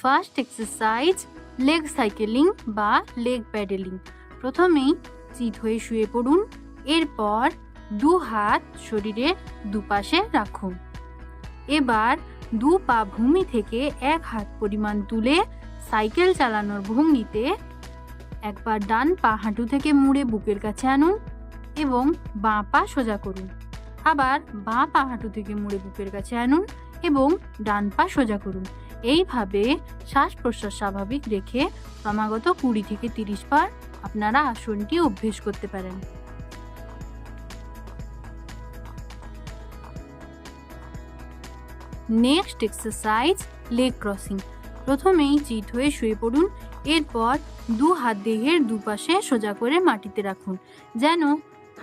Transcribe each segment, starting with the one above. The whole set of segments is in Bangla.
ফার্স্ট এক্সারসাইজ, লেগ সাইকেলিং বা লেগ প্যাডেলিং। প্রথমেই চিত হয়ে শুয়ে পড়ুন, এরপর দু হাত শরীরের দুপাশে রাখুন। এবার দু পা ভূমি থেকে এক হাত পরিমাণ তুলে সাইকেল চালানোর ভঙ্গিতে একবার ডান পা হাঁটু থেকে মুড়ে বুকের কাছে আনুন এবং বাঁ পা সোজা করুন। আবার বাঁ পা হাঁটু থেকে মুড়ে বুকের কাছে আনুন এবং ডান পা সোজা করুন। এইভাবে শ্বাস প্রশ্বাস স্বাভাবিক রেখে ক্রমাগত কুড়ি থেকে তিরিশ বার আপনারা আসনটি অভ্যেস করতে পারেন। Next exercise, leg crossing. প্রথমেই চিট হয়ে শুয়ে পড়ুন, এরপর দু হাত দেহের দুপাশে সোজা করে মাটিতে রাখুন, যেন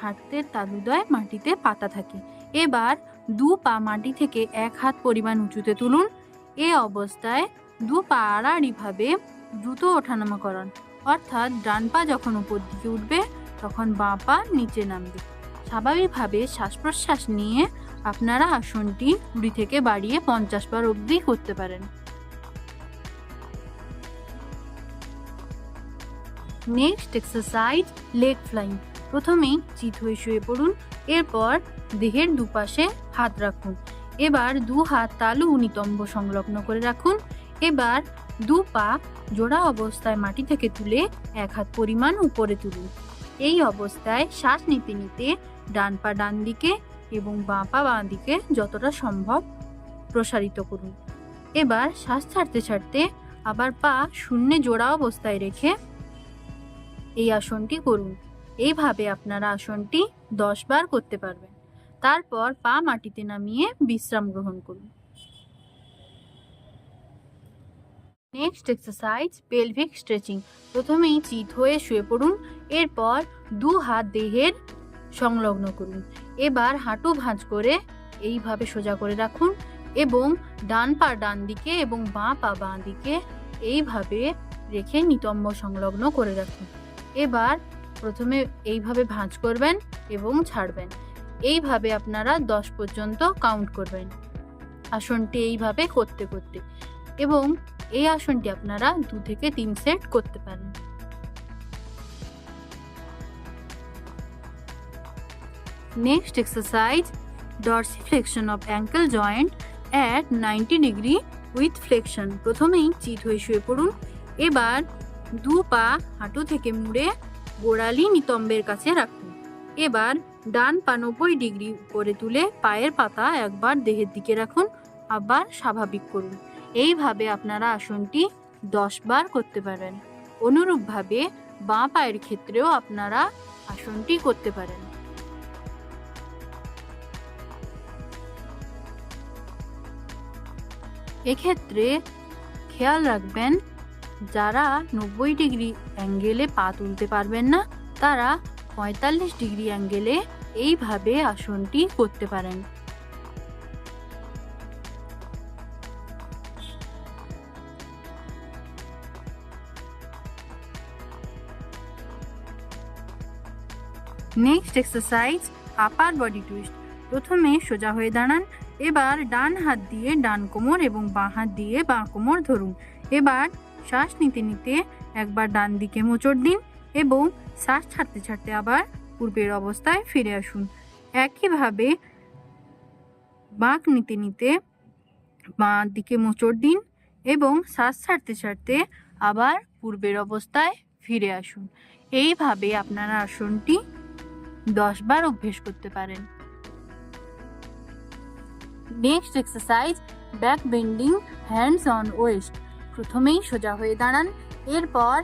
হাতের তালুদয় মাটিতে পাতা থাকে। এবার দু পা মাটি থেকে এক হাত পরিমাণ উঁচুতে তুলুন এ অবস্থায় দু পা আড়াআড়িভাবে দ্রুত ওঠানামা করান অর্থাৎ ডান পা যখন উপর দিকে উঠবে, তখন বাঁ পা নিচে নামবে। স্বাভাবিকভাবে শ্বাস প্রশ্বাস নিয়ে আপনারা আসনটি কুড়ি থেকে বাড়িয়ে পঞ্চাশ বার অবধি করতে পারেন। Next exercise, leg flying. প্রথমেই চিত হয়ে শুয়ে পড়ুন, এরপর দেহের দুপাশে হাত রাখুন। এবার দু হাত তালু নিতম্ব সংলগ্ন করে রাখুন। এবার দু পা জোড়া অবস্থায় মাটি থেকে তুলে এক হাত পরিমাণ উপরে তুলুন। এই অবস্থায় শ্বাস নিতে নিতে ডান পা ডান দিকে এবং বাঁ পা বাঁ দিকে যতটা সম্ভব প্রসারিত করুন। এবার শ্বাস ছাড়তে ছাড়তে আবার পা শূন্যে জোড়া অবস্থায় রেখে এই আসনটি করুন। এইভাবে আপনারা আসনটি দশ বার করতে পারবেন। তারপর পা মাটিতে নামিয়ে বিশ্রাম গ্রহণ করুন। নেক্সট এক্সারসাইজ পেলভিক স্ট্রেচিং প্রথমেই চিত হয়ে শুয়ে পড়ুন, এরপর দু হাত দেহের সংলগ্ন করুন। এবার হাঁটু ভাঁজ করে এইভাবে সোজা করে রাখুন এবং ডান পা ডান দিকে এবং বাঁ পা বাঁ দিকে এইভাবে রেখে নিতম্ব সংলগ্ন করে রাখুন। এবার প্রথমে এইভাবে ভাঁজ করবেন এবং ছাড়বেন। এইভাবে আপনারা দশ পর্যন্ত কাউন্ট করবেন। আসনটি এইভাবে করতে করতে এবং এই আসনটি আপনারা দু থেকে তিন সেট করতে পারেন। Next exercise dorsiflexion of ankle joint at 90 degree with flexion প্রথমেই চিত হয়ে শুয়ে পড়ুন। এবার দু পা হাঁটু থেকে মুড়ে গোড়ালি নিতম্বের কাছে রাখুন। এবার ডান পা নব্বই ডিগ্রি করে তুলে পায়ের পাতা একবার দেহের দিকে রাখুন, আবার স্বাভাবিক করুন। এইভাবে আপনারা আসনটি দশ বার করতে পারেন। অনুরূপভাবে বাঁ পায়ের ক্ষেত্রেও আপনারা আসনটি করতে পারেন। এক্ষেত্রে খেয়াল রাখবেন, যারা নব্বই ডিগ্রি অ্যাঙ্গেলে পা তুলতে পারবেন না, তারা পঁয়তাল্লিশ ডিগ্রি অ্যাঙ্গেলে এইভাবে আসনটি করতে পারেন। Next exercise upper body twist প্রথমে সোজা হয়ে দাঁড়ান, এবার ডান হাত দিয়ে ডান কোমর এবং বাঁ হাত দিয়ে বাঁ কোমর ধরুন। এবার শ্বাস নিতে নিতে একবার ডান দিকে মোচড় দিন এবং শ্বাস ছাড়তে ছাড়তে আবার পূর্বের অবস্থায় ফিরে আসুন। একইভাবে বাঁক নিতে নিতে বাঁ দিকে মোচড় দিন এবং শ্বাস ছাড়তে ছাড়তে আবার পূর্বের অবস্থায় ফিরে আসুন। এইভাবে আপনারা আসনটি দশ বার অভ্যেস করতে পারেন। Next exercise, back bending, hands on waist. প্রথমেই সোজা হয়ে দাঁড়ান, এরপর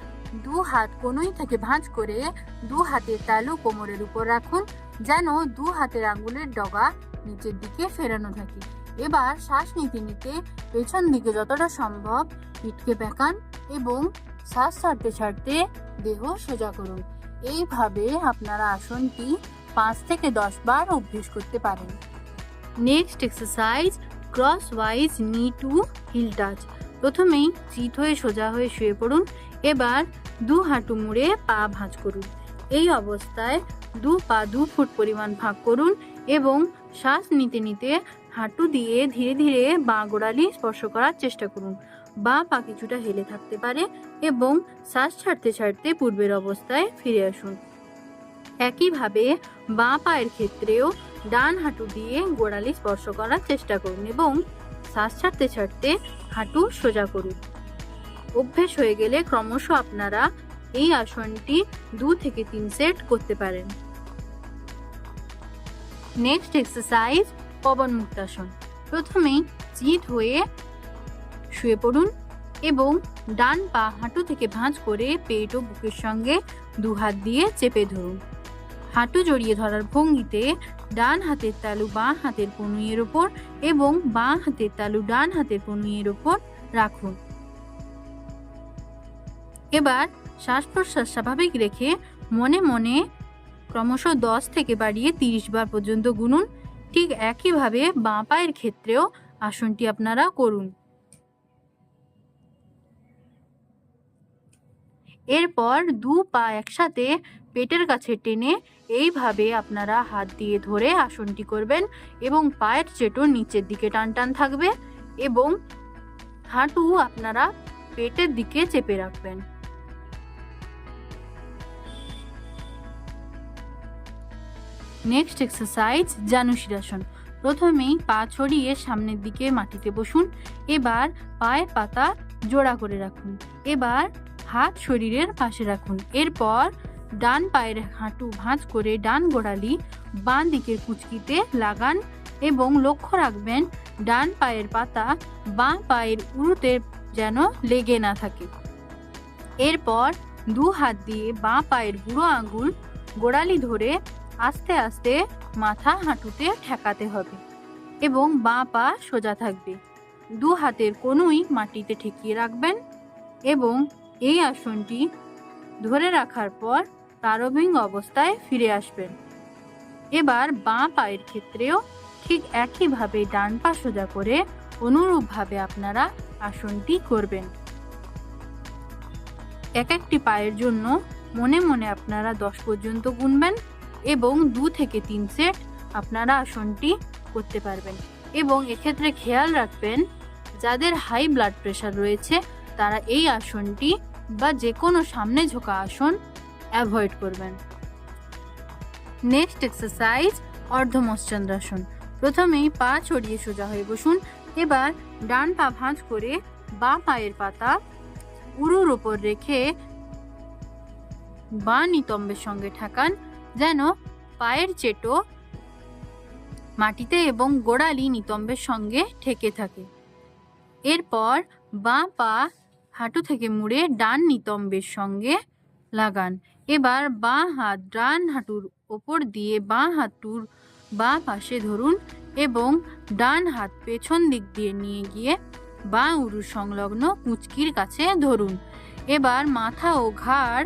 দু হাত কোনোই থেকে ভাঁজ করে দু হাতের তালু কোমরের উপর রাখুন, যেন দু হাতের আঙ্গুলের ডগা নিচের দিকে ফেরানো থাকে। এবার শ্বাস নিতে নিতে পেছন দিকে যতটা সম্ভব পিঠকে বেঁকান এবং শ্বাস ছাড়তে ছাড়তে দেহ সোজা করুন। এইভাবে আপনারা আসনটি পাঁচ থেকে দশ বার অভ্যেস করতে পারেন। Next exercise crosswise knee to heel touch. প্রথমেই চিত হয়ে সোজা হয়ে শুয়ে পড়ুন। এবার দু হাঁটু মুড়ে পা ভাঁজ করুন। এই অবস্থায় দু পা দু ফুট পরিমাণ ভাগ করুন এবং শ্বাস নিতে নিতে হাঁটু দিয়ে ধীরে ধীরে বাঁ গোড়ালি স্পর্শ করার চেষ্টা করুন। বাঁ পা কিছুটা হেলে থাকতে পারে এবং শ্বাস ছাড়তে ছাড়তে পূর্বের অবস্থায় ফিরে আসুন। একইভাবে বাঁ পায়ের ক্ষেত্রেও ডান হাঁটু দিয়ে গোড়ালি স্পর্শ করার চেষ্টা করুন এবং শ্বাস ছাড়তে ছাড়তে হাঁটু সোজা করুন। অভ্যেস হয়ে গেলে ক্রমশ আপনারা এই আসনটি দু থেকে তিন সেট করতে পারেন। Next exercise, Pavanamuktasana. প্রথমেই চিত হয়ে শুয়ে পড়ুন এবং ডান পা হাঁটু থেকে ভাঁজ করে পেট ও বুকের সঙ্গে দু হাত দিয়ে চেপে ধরুন। হাঁটু জড়িয়ে ধরার ভঙ্গিতে ডান হাতের তালু বাঁ হাতের কনুইয়ের ওপর এবং বাঁ হাতের তালু ডান হাতের কনুইয়ের ওপর রাখুন। এবার শ্বাস প্রশ্বাস স্বাভাবিক রেখে মনে মনে ক্রমশ দশ থেকে বাড়িয়ে তিরিশ বার পর্যন্ত গুনুন। ঠিক একইভাবে বাঁ পায়ের ক্ষেত্রেও আসনটি আপনারা করুন। এরপর দু পা একসাথে পেটের কাছে টেনে এইভাবে আপনারা হাত দিয়ে ধরে আসনটি করবেন এবং পায়ের চেটো নিচের দিকে টান টান থাকবে এবং হাঁটু আপনারা পেটের দিকে চেপে রাখবেন। নেক্সট এক্সারসাইজ জানুশিরাসন প্রথমেই পা ছড়িয়ে সামনের দিকে মাটিতে বসুন, এবার পায়ের পাতা জোড়া করে রাখুন। এবার হাত শরীরের পাশে রাখুন। এরপর ডান পায়ের হাঁটু ভাঁজ করে ডান গোড়ালি বাঁ দিকের কুচকিতে লাগান এবং লক্ষ্য রাখবেন ডান পায়ের পাতা বাঁ পায়ের উরুতে যেন লেগে না থাকে। এরপর দু হাত দিয়ে বাঁ পায়ের বুড়ো আঙুল গোড়ালি ধরে আস্তে আস্তে মাথা হাঁটুতে ঠেকাতে হবে এবং বাঁ পা সোজা থাকবে। দু হাতের কোনোই মাটিতে ঠেকিয়ে রাখবেন এবং এই আসনটি ধরে রাখার পর প্রারম্ভিক অবস্থায় ফিরে আসবেন। এবার বাঁ পায়ের ক্ষেত্রেও ঠিক একইভাবে ডান পা সোজা করে অনুরূপভাবে আপনারা আসনটি করবেন। এক একটি পায়ের জন্য মনে মনে আপনারা দশ পর্যন্ত গুনবেন এবং দু থেকে তিন সেট আপনারা আসনটি করতে পারবেন। এবং এক্ষেত্রে খেয়াল রাখবেন, যাদের হাই ব্লাড প্রেশার রয়েছে, তারা এই আসনটি বা যে কোনো সামনে ঝোঁকা আসন অ্যাভয়েড করবেন। নেক্সট এক্সারসাইজ অর্ধমশ্চন্দ্রাসন প্রথমেই পা ছড়িয়ে সোজা হয়ে বসুন। এবার ডান পা ভাঁজ করে বাঁ পায়ের পাতা উরুর ওপর রেখে বাঁ নিতম্বের সঙ্গে ঠাকান যেন পায়ের চেটো মাটিতে এবং গোড়ালি নিতম্বের সঙ্গে ঠেকে থাকে। এরপর বাঁ পা হাঁটু থেকে মুড়ে ডান নিতম্বের সঙ্গে লাগান। এবার বাঁ হাত ডান হাঁটুর ওপর দিয়ে বাঁ হাঁটুর বাঁ পাশে ধরুন এবং ডান হাত পেছন দিক দিয়ে নিয়ে গিয়ে বাঁ উরু সংলগ্ন কুচকির কাছে ধরুন। এবার মাথা ও ঘাড়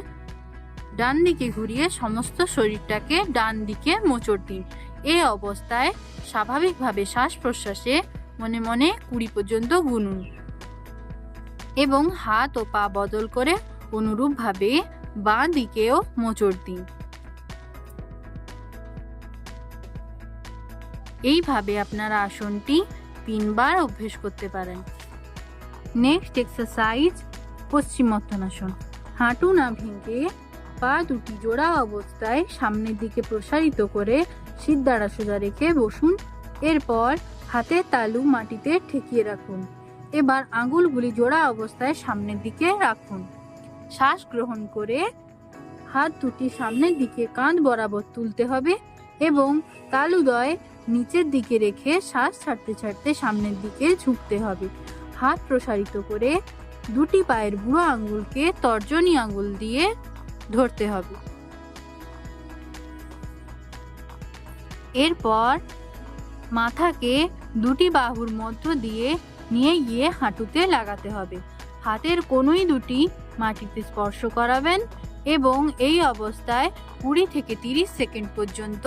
ডান দিকে ঘুরিয়ে সমস্ত শরীরটাকে ডান দিকে মোচড় দিন। এই অবস্থায় স্বাভাবিকভাবে শ্বাস প্রশ্বাসে মনে মনে কুড়ি পর্যন্ত গুনুন। এবং হাত ও পা বদল করে অনুরূপভাবে বাঁ দিকেও মোচড় দিন। এইভাবে আপনারা আসনটি তিনবার অভ্যেস করতে পারেন। নেক্সট এক্সারসাইজ পশ্চিমোত্তানাসন হাঁটু না ভেঙে পা দুটি জোড়া অবস্থায় সামনের দিকে প্রসারিত করে সিদ্ধারা সোজা রেখে বসুন। এরপর হাতের তালু মাটিতে ঠেকিয়ে রাখুন। এবার আঙুলগুলি জোড়া অবস্থায় সামনের দিকে রাখুন। শ্বাস গ্রহণ করে হাত দুটি সামনের দিকে কাঁধ বরাবর তুলতে হবে এবং তালুদয় নিচের দিকে রেখে শ্বাস ছাড়তে ছাড়তে সামনের দিকে ঝুঁকতে হবে। হাত প্রসারিত করে দুটি পায়ের বুড়ো আঙ্গুলকে তর্জনী আঙ্গুল দিয়ে ধরতে হবে। এরপর মাথাকে দুটি বাহুর মধ্য দিয়ে নিয়ে গিয়ে হাঁটুতে লাগাতে হবে। হাতের কোনোই দুটি মাটিতে স্পর্শ করাবেন এবং এই অবস্থায় কুড়ি থেকে তিরিশ সেকেন্ড পর্যন্ত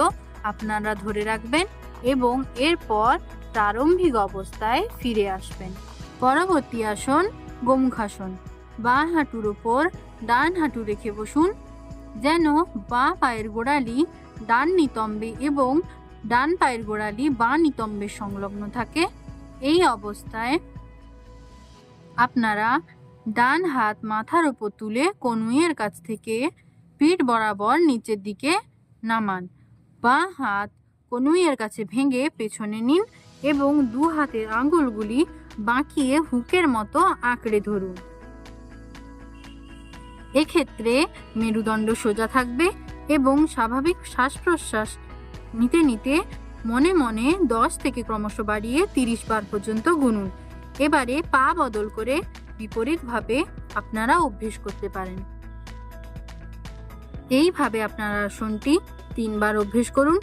আপনারা ধরে রাখবেন এবং এরপর প্রারম্ভিক অবস্থায় ফিরে আসবেন। পরবর্তী আসন গোমুখাসন। বাঁ হাঁটুর ওপর ডান হাঁটু রেখে বসুন, যেন বাঁ পায়ের গোড়ালি ডান নিতম্বে এবং ডান পায়ের গোড়ালি বা নিতম্বের সংলগ্ন থাকে। এই অবস্থায় আপনারা ডান হাত মাথার উপর তুলে কনুইয়ের কাছ থেকে পিঠ বরাবর নিচের দিকে নামান। বাঁ হাত কনুইয়ের কাছে ভেঙে পেছনে নিন এবং দু হাতের আঙ্গুলগুলি বাঁকিয়ে হুকের মতো আঁকড়ে ধরুন। এক্ষেত্রে মেরুদণ্ড সোজা থাকবে এবং স্বাভাবিক শ্বাস প্রশ্বাস নিতে নিতে মনে মনে দশ থেকে ক্রমশ বাড়িয়ে তিরিশ বার পর্যন্ত গুনুন। এবারে পা বদল করে বিপরীতভাবে আপনারা অভ্যেস করতে পারেন। এইভাবে আপনারা আসনটি তিনবার অভ্যেস করুন।